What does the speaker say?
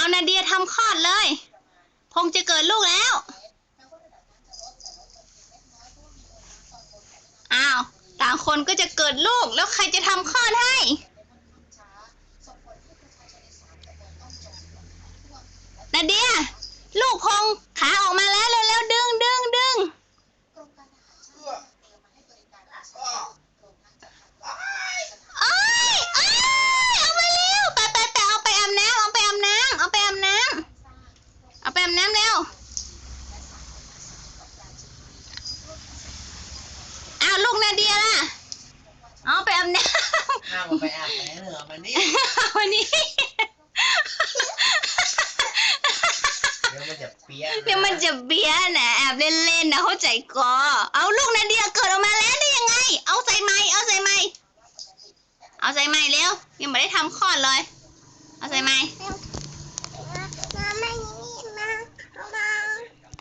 เอานาเดียทำคลอดเลย พงจะเกิดลูกแล้ว อ้าว ต่างคนก็จะเกิดลูกแล้วใครจะทำคลอดให้นาเดีย ลูกพงขาออกมาแล้วเร็วๆดึงดึงดึงเอ้ยเอ้ยเอามาเร็วไปไปไปเอาไปอาบน้ำเอาไปอาบน้ำเอาไปอาบน้ำเอาไปอาบน้ำเร็วอ้าว ลูกนาเดียล่ะเอาไปอาบน้ำห้ามไปอาบไหนเหรอมานี่วันนี้เดี๋ยวมันจะเปียกเดี๋ยวมันจะเบี้ยนะแอบเล่นๆนะเข้าใจก็เอาลูกนาเดียเกิดออกมาแล้วได้ยังไง เอาใส่ไม้เอาใส่ไม้เอาใส่ไม้เร็วยังไม่ได้ทำคลอดเลย เอาใส่ไม้ไม่ต้องท